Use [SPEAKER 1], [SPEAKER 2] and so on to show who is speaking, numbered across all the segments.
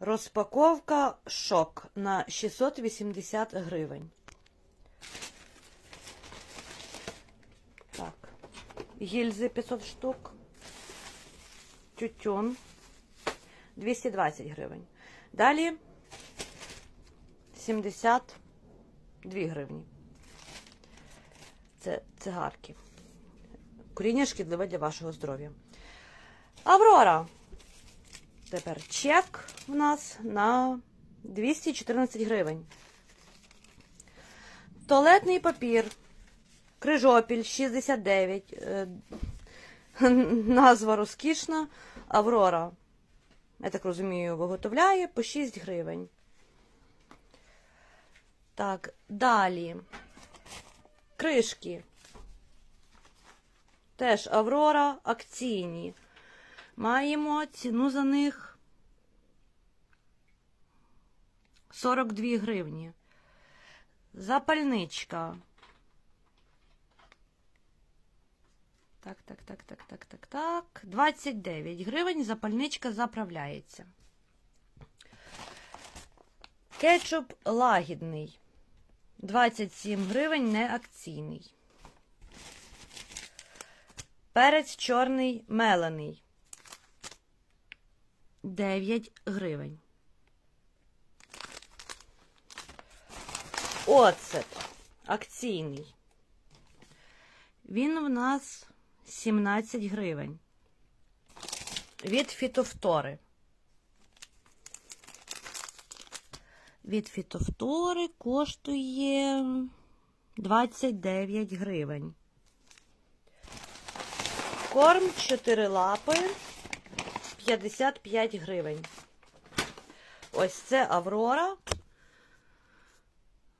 [SPEAKER 1] Розпаковка шок на 680 гривень. Так. Гільзи 500 штук. Тютюн 220 гривень. Далі 72 гривні. Це цигарки. Куріння шкідливе для вашого здоров'я. Аврора. Тепер чек в нас на 214 гривень. Туалетний папір. Крижопіль 69. Е, Назва розкішна. Аврора. Я так розумію, виготовляє по 6 гривень. Так, далі. Кришки. Теж Аврора акційні. Маємо ціну за них 42 гривні. Запальничка. Так, так, так, так, так, так, так. 29 гривень запальничка заправляється. Кетчуп лагідний. 27 гривень не акційний. Перець чорний мелений. 9 гривень. Оцет акційний. Він в нас 17 гривень. Від фітофтори. Від фітофтори коштує 29 гривень. Корм 4 лапи 55 гривень. Ось це Аврора.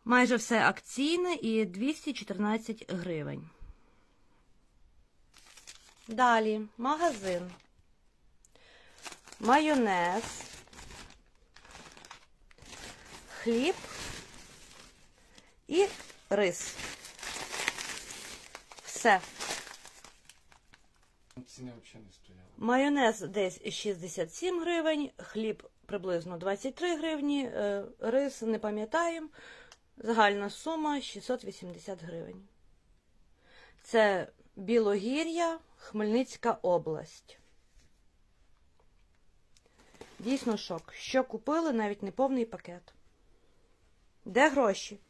[SPEAKER 1] Майже все акційне і 214 гривень. Далі магазин. Майонез. Хліб і рис. Все.
[SPEAKER 2] Ціни взагалі не стояли.
[SPEAKER 1] Майонез десь 67 гривень, хліб приблизно 23 гривні, е, рис не пам'ятаємо. Загальна сума 680 гривень. Це Білогір'я, Хмельницька область. Дійсно шок. Що купили, навіть не повний пакет. Де гроші?